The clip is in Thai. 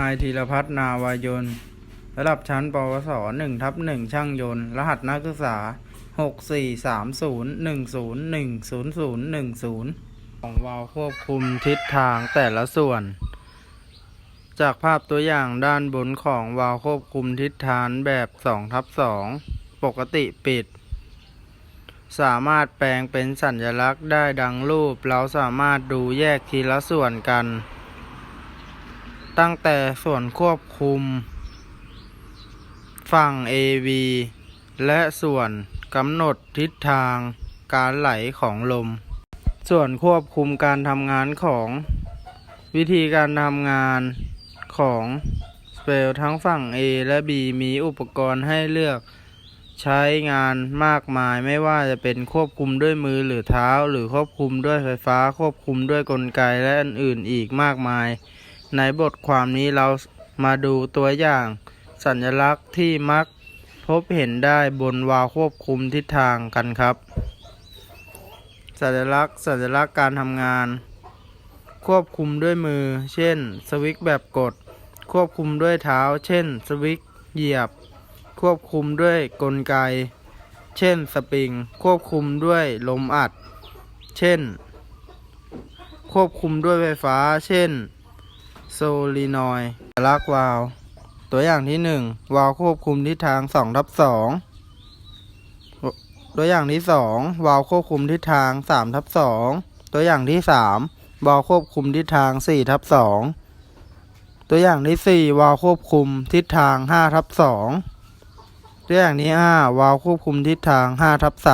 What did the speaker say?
นายธีรพัฒนาวายนระดับชั้นปวสหนึ่งทับหนึ่งช่างยนต์ รหัสนักศึกษาหกสี่สามศูนย์หนึ่งศูนย์หนึ่งศูนย์ศูนย์หนึ่งศูนย์ของวาล์วควบคุมทิศทางแต่ละส่วน จากภาพตัวอย่างด้านบนของวาล์วควบคุมทิศทางแบบ2ทับ2ปกติปิด สามารถแปลงเป็นสัญลักษณ์ได้ดังรูป เราสามารถดูแยกทีละส่วนกัน ตั้งแต่ส่วนควบคุม ฝั่ง AV และส่วนกำหนดทิศทางการไหลของลม ส่วนควบคุมการทำงานของ วิธีการทำงานของสเปลทั้งฝั่ง A และ B มีอุปกรณ์ให้เลือกใช้งานมากมายไม่ว่าจะเป็นควบคุมด้วยมือหรือเท้า หรือควบคุมด้วยไฟฟ้า ควบคุมด้วยกลไกและอื่นๆอีกมากมาย ในบทความนี้เรามาดูตัวอย่าง สัญลักษณ์ที่มักพบเห็นได้บนวาล์วควบคุมทิศทางกันครับ สัญลักษณ์ สัญลักษณ์การทำงาน ควบคุมด้วยมือ เช่น สวิตช์แบบกด ควบคุมด้วยเท้า เช่น สวิตช์เหยียบ ควบคุมด้วยกลไก เช่น สปริง ควบคุมด้วยลมอัด เช่น ควบคุมด้วยไฟฟ้า เช่น โซลีนอยด์ลักวาลตัวอย่างที่ 1 วาลควบคุมทิศทาง2ทับ2ตัวอย่างที่ 2 วาลควบคุมทิศทาง3ทับ2ตัวอย่างที่ 3 วาลควบคุมทิศทาง4ทับ2ตัวอย่างที่ 4 วาลควบคุมทิศทาง5ทับ2ตัวอย่างที่ 5 วาลควบคุมทิศทาง5ทับ3